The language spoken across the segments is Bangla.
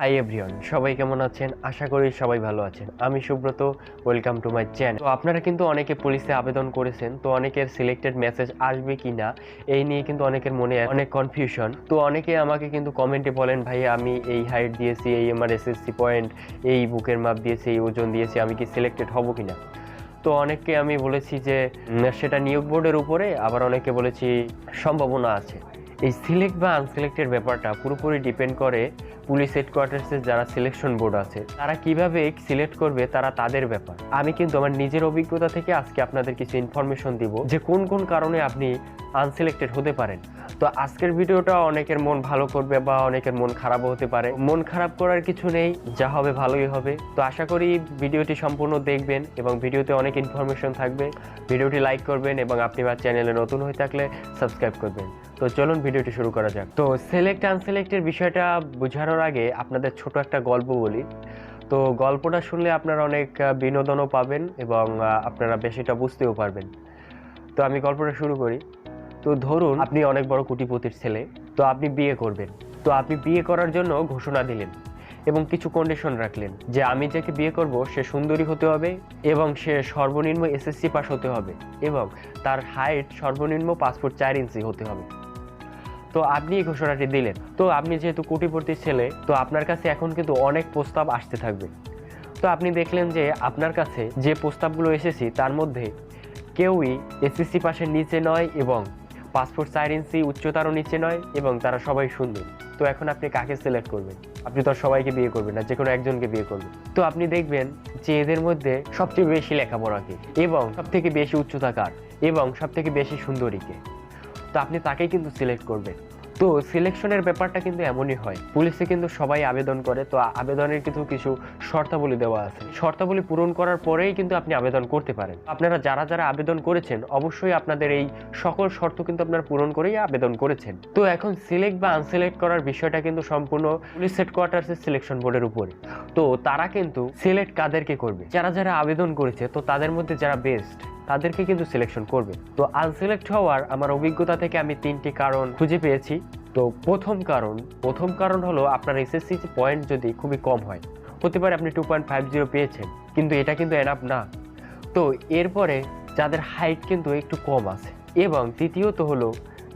হাই এভরিওয়ান সবাই কেমন আছেন? আশা করি সবাই ভালো আছেন। আমি Subrata welcome to my channel তো আপনারা কিন্তু অনেকে পুলিশে আবেদন করেছেন, তো অনেকের সিলেক্টেড মেসেজ আসবে কি না এই নিয়ে কিন্তু অনেকের মনে অনেক কনফিউশন তো অনেকে আমাকে কিন্তু কমেন্টে বলেন, ভাই, আমি এই হাইট দিয়েছি, এই আমার এসএসসি পয়েন্ট এই বুকের মাপ দিয়েছি, এই ওজন দিয়েছি, আমি কি সিলেক্টেড হব কি না তো অনেককে আমি বলেছি যে সেটা নিয়োগ বোর্ডের উপরে। আবার অনেকে বলেছি, সম্ভাবনা আছে। এই সিলেক্ট বা আনসিলেক্টেড ব্যাপারটা পুরোপুরি ডিপেন্ড করে পুলিশ হেডকোয়ার্টার্সের যারা সিলেকশন বোর্ড আছে, তারা কীভাবে সিলেক্ট করবে তারা তাদের ব্যাপার। আমি কিন্তু আমার নিজের অভিজ্ঞতা থেকে আজকে আপনাদের কিছু ইনফরমেশন দিব যে কোন কোন কারণে আপনি আনসিলেক্টেড হতে পারেন। তো আজকের ভিডিওটা অনেকের মন ভালো করবে বা অনেকের মন খারাপও হতে পারে। মন খারাপ করার কিছু নেই, যা হবে ভালোই হবে। তো আশা করি ভিডিওটি সম্পূর্ণ দেখবেন এবং ভিডিওতে অনেক ইনফরমেশন থাকবে। ভিডিওটি লাইক করবেন এবং আপনি আমার চ্যানেলে নতুন হয়ে থাকলে সাবস্ক্রাইব করবেন। তো চলুন ভিডিওটি শুরু করা যাক। তো সিলেক্ট আনসিলেক্টের বিষয়টা বোঝানোর আগে আপনাদের ছোট একটা গল্প বলি। তো গল্পটা শুনলে আপনারা অনেক বিনোদনও পাবেন এবং আপনারা বেশিটা বুঝতেও পারবেন। তো আমি গল্পটা শুরু করি। তো ধরুন আপনি অনেক বড় কোটিপতির ছেলে, তো আপনি বিয়ে করবেন। তো আপনি বিয়ে করার জন্য ঘোষণা দিলেন এবং কিছু কন্ডিশন রাখলেন যে আমি যাকে বিয়ে করব সে সুন্দরী হতে হবে এবং সে সর্বনিম্ন এসএসসি পাস হতে হবে এবং তার হাইট সর্বনিম্ন পাসপোর্ট চার ইঞ্চি হতে হবে। তো আপনি এই ঘোষণাটি দিলেন। তো আপনি যেহেতু কোটিপতির ছেলে, তো আপনার কাছে এখন কিন্তু অনেক প্রস্তাব আসতে থাকবে। তো আপনি দেখলেন যে আপনার কাছে যে প্রস্তাবগুলো এসেছে, তার মধ্যে কেউই এসএসসি পাশের নিচে নয় এবং পাসপোর্ট চার ইঞ্চি উচ্চতারও নিচে নয় এবং তারা সবাই সুন্দর। তো এখন আপনি কাকে সিলেক্ট করবেন? আপনি তো সবাইকে বিয়ে করবেন না যে কোনো একজনকে বিয়ে করবেন। তো আপনি দেখবেন যে এদের মধ্যে সবচেয়ে বেশি লেখাপড়াকে এবং সব থেকে বেশি উচ্চতাকার এবং সব থেকে বেশি সুন্দরীকে তো আপনি তাকেই কিন্তু সিলেক্ট করবেন। তো সিলেকশনের ব্যাপারটা কিন্তু এমনই হয়। পুলিশে কিন্তু সবাই আবেদন করে, তো আবেদনের কিন্তু কিছু শর্তাবলী দেওয়া আছে। শর্তাবলী পূরণ করার পরেই কিন্তু আপনি আবেদন করতে পারেন। আপনারা যারা যারা আবেদন করেছেন, অবশ্যই আপনাদের এই সকল শর্ত কিন্তু আপনারা পূরণ করেই আবেদন করেছেন। তো এখন সিলেক্ট বা আনসিলেক্ট করার বিষয়টা কিন্তু সম্পূর্ণ পুলিশ হেডকোয়ার্টার্সের সিলেকশন বোর্ডের উপরে। তো তারা কিন্তু সিলেক্ট কাদেরকে করবে? যারা যারা আবেদন করেছে, তো তাদের মধ্যে যারা বেস্ট তাদেরকে কিন্তু সিলেকশন করবে। তো আনসিলেক্ট হওয়ার আমার অভিজ্ঞতা থেকে আমি তিনটি কারণ খুঁজে পেয়েছি। তো প্রথম কারণ প্রথম কারণ হলো আপনার এসএসসি পয়েন্ট যদি খুবই কম হয়, হতে পারে আপনি টু পয়েন্ট ফাইভ জিরো পেয়েছেন, কিন্তু এটা কিন্তু এনাফ না। তো এরপরে যাদের হাইট কিন্তু একটু কম আছে। এবং তৃতীয়ত হলো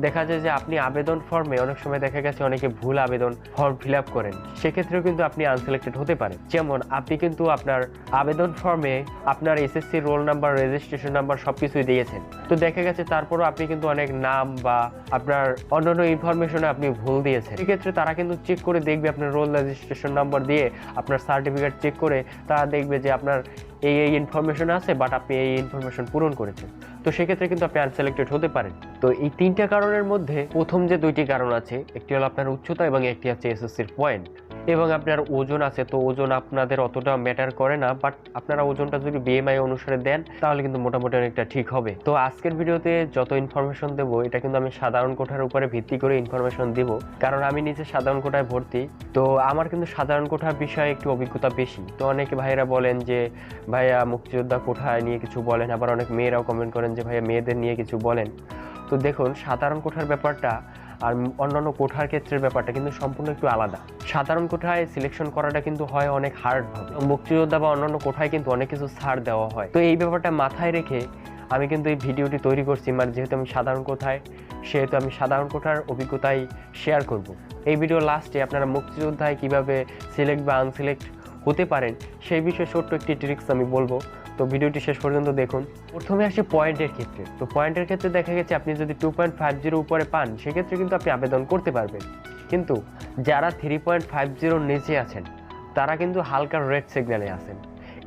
দেখা যায় যে আপনি আবেদন ফর্মে অনেক সময় দেখা গেছে অনেকে ভুল আবেদন ফর্ম ফিল আপ করেন। সেক্ষেত্রেও কিন্তু আপনি আনসিলেক্টেড হতে পারেন। যেমন আপনি কিন্তু আপনার আবেদন ফর্মে আপনার SSC roll number registration number সব কিছুই দিয়েছেন। তো দেখা গেছে তারপরও আপনি কিন্তু অনেক নাম বা আপনার অন্যান্য ইনফরমেশনে আপনি ভুল দিয়েছেন। সেক্ষেত্রে তারা কিন্তু চেক করে দেখবে আপনার রোল রেজিস্ট্রেশন নাম্বার দিয়ে আপনার সার্টিফিকেট চেক করে তারা দেখবে যে আপনার এই এই ইনফরমেশন আছে বাট আপনি এই ইনফরমেশন পূরণ করেছেন। তো সেক্ষেত্রে কিন্তু আপনি আনসেলেক্টেড হতে পারেন। তো এই তিনটা কারণের মধ্যে প্রথম যে দুইটি কারণ আছে, একটি হলো আপনার উচ্চতা এবং একটি হচ্ছে এসএসসির পয়েন্ট এবং আপনার ওজন আছে, তো ওজন আপনাদের অতটা ম্যাটার করে না বাট আপনারা ওজনটা যদি বিএমআই অনুসারে দেন, তাহলে কিন্তু মোটামুটি অনেকটা ঠিক হবে। তো আজকের ভিডিওতে যত ইনফরমেশন দেবো, এটা কিন্তু আমি সাধারণ কোঠার উপরে ভিত্তি করে ইনফরমেশন দিব, কারণ আমি নিজে সাধারণ কোঠায় ভর্তি, তো আমার কিন্তু সাধারণ কোঠার বিষয়ে একটু অভিজ্ঞতা বেশি। তো অনেকে ভাইয়েরা বলেন যে, ভাইয়া মুক্তিযোদ্ধা কোঠায় নিয়ে কিছু বলেন। আবার অনেক মেয়েরাও কমেন্ট করেন যে, ভাইয়া মেয়েদের নিয়ে কিছু বলেন। তো দেখুন, সাধারণ কোঠার ব্যাপারটা আর অন্যান্য কোঠার ক্ষেত্রের ব্যাপারটা কিন্তু সম্পূর্ণ একটু আলাদা। সাধারণ কোঠায় সিলেকশন করাটা কিন্তু হয় অনেক হার্ড মুক্তিযোদ্ধা বা অন্যান্য কোঠায় কিন্তু অনেক কিছু ছাড় দেওয়া হয়। তো এই ব্যাপারটা মাথায় রেখে আমি কিন্তু এই ভিডিওটি তৈরি করছি মানে যেহেতু আমি সাধারণ কোঠায়, সেহেতু আমি সাধারণ কোঠার অভিজ্ঞতাই শেয়ার করব। এই ভিডিও লাস্টে আপনারা মুক্তিযোদ্ধায় কীভাবে সিলেক্ট বা আনসিলেক্ট হতে পারেন, সেই বিষয়ে ছোট্ট একটি ট্রিক্স আমি বলব। তো ভিডিওটি শেষ পর্যন্ত দেখুন। প্রথমে আসে পয়েন্টের ক্ষেত্রে। তো পয়েন্টের ক্ষেত্রে দেখা গেছে আপনি যদি টু পয়েন্ট ফাইভ জিরো উপরে পান, সেক্ষেত্রে কিন্তু আপনি আবেদন করতে পারবেন। কিন্তু যারা থ্রি পয়েন্ট ফাইভ জিরোর নিচে আছেন, তারা কিন্তু হালকা রেড সিগন্যালে আছেন।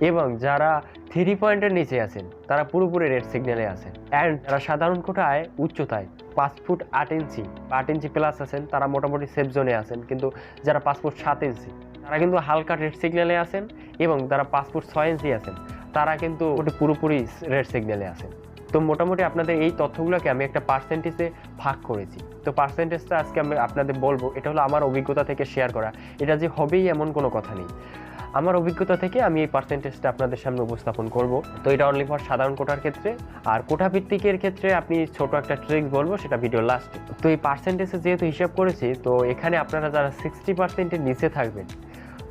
এবং যারা থ্রি পয়েন্টের নিচে আছেন, তারা পুরোপুরি রেড সিগন্যালে আছেন। অ্যান্ড যারা সাধারণ কোটায়, উচ্চতায়, পাঁচ ফুট আট ইঞ্চি আট ইঞ্চি প্লাস আছেন, তারা মোটামুটি সেফ জোনে আছেন। কিন্তু যারা পাঁচ ফুট সাত ইঞ্চি, তারা কিন্তু হালকা রেড সিগন্যালে আছেন এবং তারা পাঁচ ফুট ছয় ইঞ্চি আছেন তারা কিন্তু ওটা পুরোপুরি রেড সিগন্যালে আছে। তো মোটামুটি আপনাদের এই তথ্যগুলোকে আমি একটা পার্সেন্টেজে ভাগ করেছি। তো পার্সেন্টেজটা আজকে আমি আপনাদের বলব, এটা হলো আমার অভিজ্ঞতা থেকে শেয়ার করা। এটা যে হবেই এমন কোনো কথা নেই। আমার অভিজ্ঞতা থেকে আমি এই পার্সেন্টেজটা আপনাদের সামনে উপস্থাপন করব। তো এটা অনলি ফর সাধারণ কোটার ক্ষেত্রে। আর কোটা ভিত্তিকের ক্ষেত্রে আপনি ছোট একটা ট্রিক বলব, সেটা ভিডিও লাস্ট তো এই পার্সেন্টেজে যেহেতু হিসাব করেছি, তো এখানে আপনারা যারা সিক্সটি পার্সেন্টের নিচে থাকবেন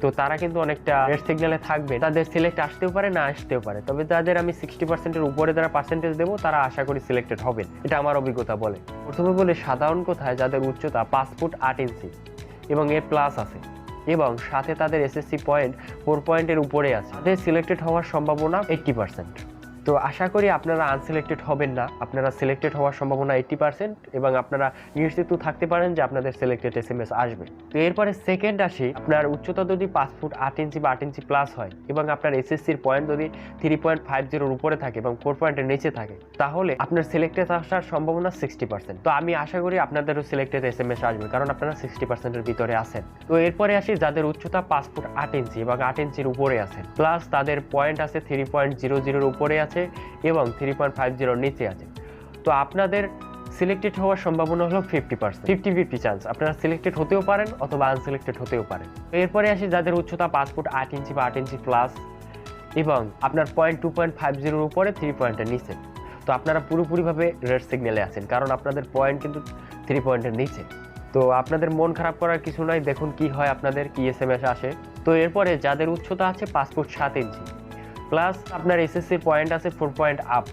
তো তারা কিন্তু অনেকটা রেড সিগন্যালে থাকবে। তাদের সিলেক্ট আসতেও পারে, না আসতেও পারে। তবে তাদের আমি সিক্সটি পার্সেন্টের উপরে যারা পার্সেন্টেজ দেবো, তারা আশা করি সিলেক্টেড হবে এটা আমার অভিজ্ঞতা বলে। প্রথমে বলে, সাধারণ কোথায়? যাদের উচ্চতা পাঁচ ফুট আট ইঞ্চি এবং এ প্লাস আছে। এবং সাথে তাদের এসএসসি পয়েন্ট ফোর পয়েন্টের উপরে আছে। তাদের সিলেক্টেড হওয়ার সম্ভাবনা এইট্টি পার্সেন্ট তো আশা করি আপনারা আনসিলেক্টেড হবেন না। আপনারা সিলেক্টেড হওয়ার সম্ভাবনা এইট্টি পার্সেন্ট এবং আপনারা নিশ্চিত থাকতে পারেন যে আপনাদের সিলেক্টেড এস এম এস আসবে। তো এরপরে সেকেন্ড আসি, আপনার উচ্চতা যদি পাঁচ ফুট আট ইঞ্চি বা আট ইঞ্চি প্লাস হয় এবং আপনার এসএসসির পয়েন্ট যদি থ্রি পয়েন্ট ফাইভ জিরোর উপরে থাকে এবং ফোর পয়েন্টের নিচে থাকে, তাহলে আপনার সিলেক্টেড আসার সম্ভাবনা সিক্সটি পার্সেন্ট তো আমি আশা করি আপনাদেরও সিলেক্টেড এস এম এস আসবে, কারণ আপনারা সিক্সটি পার্সেন্টের ভিতরে আছেন। তো এরপরে আসি, যাদের উচ্চতা পাঁচ ফুট আট ইঞ্চি এবং আট ইঞ্চির উপরে আছেন প্লাস তাদের পয়েন্ট আছে থ্রি পয়েন্ট জিরো জিরোর উপরে আছে এবং থ্রি পয়েন্ট ফাইভ জিরোর নিচে আছে। তো আপনাদের সিলেক্টেড হওয়ার সম্ভাবনা হলো fifty percent fifty fifty chance আপনারা সিলেক্টেড হতেও পারেন অথবা আনসিলেক্টেড হতেও পারেন। এরপরে আসি যাদের উচ্চতা পাঁচ ফুট আট ইঞ্চি বা আট ইঞ্চি প্লাস এবং আপনার পয়েন্ট টু পয়েন্ট ফাইভ জিরোর উপরে থ্রি পয়েন্টের নিচে। তো আপনারা পুরোপুরিভাবে রেড সিগন্যালে আছেন কারণ আপনাদের পয়েন্ট কিন্তু থ্রি পয়েন্টের নিচে। তো আপনাদের মন খারাপ করার কিছু নয় দেখুন কি হয় আপনাদের, কি এস এম এস আসে। তো এরপরে যাদের উচ্চতা আছে পাঁচ ফুট সাত ইঞ্চি প্লাস আপনার এসএসসির পয়েন্ট আছে ফোর পয়েন্ট আপ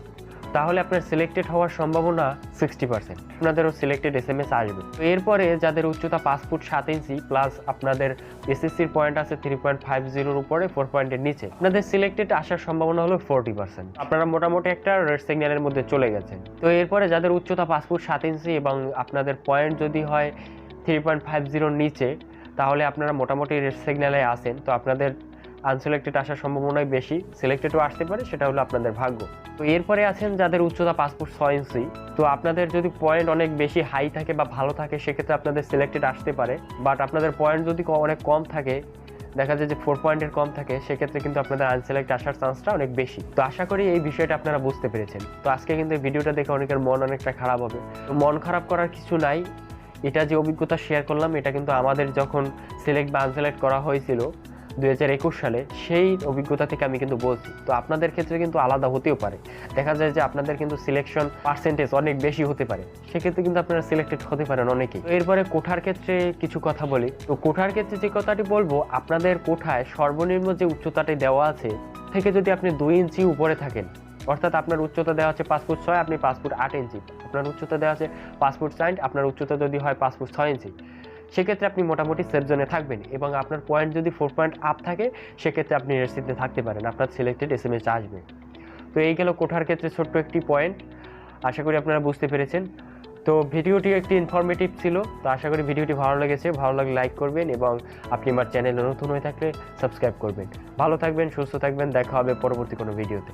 তাহলে আপনার সিলেক্টেড হওয়ার সম্ভাবনা সিক্সটি পার্সেন্ট আপনাদেরও সিলেক্টেড এস এম এস আসবে। তো এরপরে যাদের উচ্চতা পাঁচ ফুট সাত ইঞ্চি প্লাস আপনাদের এসএসসির পয়েন্ট আছে থ্রি পয়েন্ট ফাইভ জিরোর উপরে ফোর পয়েন্টের নিচে, আপনাদের সিলেক্টেড আসার সম্ভাবনা হলো ফোরটি পার্সেন্ট আপনারা মোটামুটি একটা রেড সিগন্যালের মধ্যে চলে গেছেন। তো এরপরে যাদের উচ্চতা পাঁচ ফুট সাত ইঞ্চি এবং আপনাদের পয়েন্ট যদি হয় থ্রি পয়েন্ট ফাইভ জিরোর নিচে, তাহলে আপনারা মোটামুটি রেড সিগন্যালে আসেন তো আপনাদের আনসিলেক্টেড আসার সম্ভাবনাই বেশি সিলেক্টেডও আসতে পারে, সেটা হলো আপনাদের ভাগ্য। তো এরপরে আছেন যাদের উচ্চতা ফুট ছয় ইঞ্চি, তো আপনাদের যদি পয়েন্ট অনেক বেশি হাই থাকে বা ভালো থাকে, সেক্ষেত্রে আপনাদের সিলেক্টেড আসতে পারে। বাট আপনাদের পয়েন্ট যদি অনেক কম থাকে, দেখা যায় যে ফোর পয়েন্টের কম থাকে, সেক্ষেত্রে কিন্তু আপনাদের আনসিলেক্ট আসার চান্সটা অনেক বেশি। তো আশা করি এই বিষয়টা আপনারা বুঝতে পেরেছেন। তো আজকে কিন্তু এই ভিডিওটা দেখে অনেকের মন অনেকটা খারাপ হবে। তো মন খারাপ করার কিছু নাই। এটা যে অভিজ্ঞতা শেয়ার করলাম, এটা কিন্তু আমাদের যখন সিলেক্ট বা আনসিলেক্ট করা হয়েছিল একুশ সালে সেই অভিজ্ঞতা থেকে আমি কিন্তু বলছি। তো আপনাদের ক্ষেত্রে কিন্তু আলাদা হতেও পারে। দেখা যায় যে আপনাদের কিন্তু সিলেকশন পার্সেন্টেজ অনেক বেশি হতে পারে। সেক্ষেত্রে কিন্তু আপনারা সিলেক্টেড হতে পারেন অনেকেই। এরপরে কোঠার ক্ষেত্রে কিছু কথা বলি। তো কোঠার ক্ষেত্রে যে কথাটি বলব, আপনাদের কোঠায় সর্বনিম্ন যে উচ্চতাটি দেওয়া আছে, থেকে যদি আপনি দুই ইঞ্চি উপরে থাকেন, অর্থাৎ আপনার উচ্চতা দেওয়া আছে পাঁচ ফুট ছয়, আপনি পাঁচ ফুট আট ইঞ্চি। আপনার উচ্চতা দেওয়া আছে পাঁচ ফুট সাইড আপনার উচ্চতা যদি হয় পাঁচ ফুট ছয় ইঞ্চি। সেক্ষেত্রে আপনি মোটামুটি সেফ জোনে থাকবেন এবং আপনার পয়েন্ট যদি ফোর পয়েন্ট আপ থাকে, সেক্ষেত্রে আপনি রেসিপিতে থাকতে পারেন, আপনার সিলেক্টেড এস এম এস আসবে। তো এই গেল কোঠার ক্ষেত্রে ছোট্ট একটি পয়েন্ট আশা করি আপনারা বুঝতে পেরেছেন। তো ভিডিওটি একটি ইনফরমেটিভ ছিল, তো আশা করি ভিডিওটি ভালো লেগেছে, ভালো লাগলে লাইক করবেন এবং আপনি আমার চ্যানেলে নতুন হয়ে থাকলে সাবস্ক্রাইব করবেন। ভালো থাকবেন, সুস্থ থাকবেন, দেখা হবে পরবর্তী কোনো ভিডিওতে